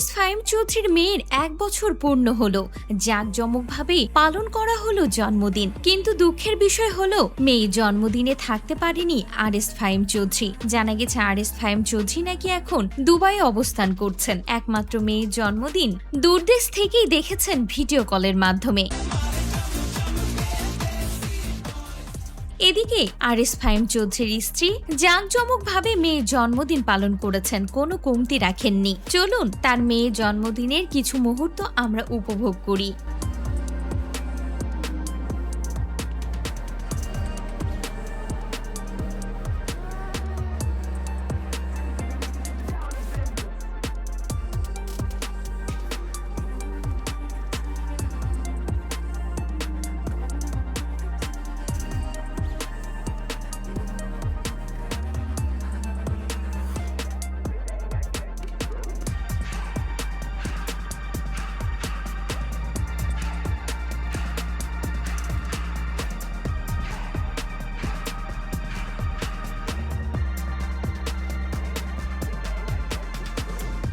চৌধুরীর মেয়ের এক বছর পূর্ণ হলো। জাঁকজমকভাবে পালন করা হলো জন্মদিন। কিন্তু দুঃখের বিষয় হলো, মেয়ে জন্মদিনে থাকতে পারেনি আর এস ফাইম চৌধুরী। জানা গেছে আর এস ফাইম চৌধুরী নাকি এখন দুবাই অবস্থান করছেন। একমাত্র মেয়ের জন্মদিন দূরদেশ থেকেই দেখেছেন ভিডিও কলের মাধ্যমে। এদিকে আর এস ফাইম চৌধুরীর স্ত্রী জাঁকজমকভাবে মেয়ের জন্মদিন পালন করেছেন, কোনো কমতি রাখেননি। চলুন তার মেয়ের জন্মদিনের কিছু মুহূর্ত আমরা উপভোগ করি।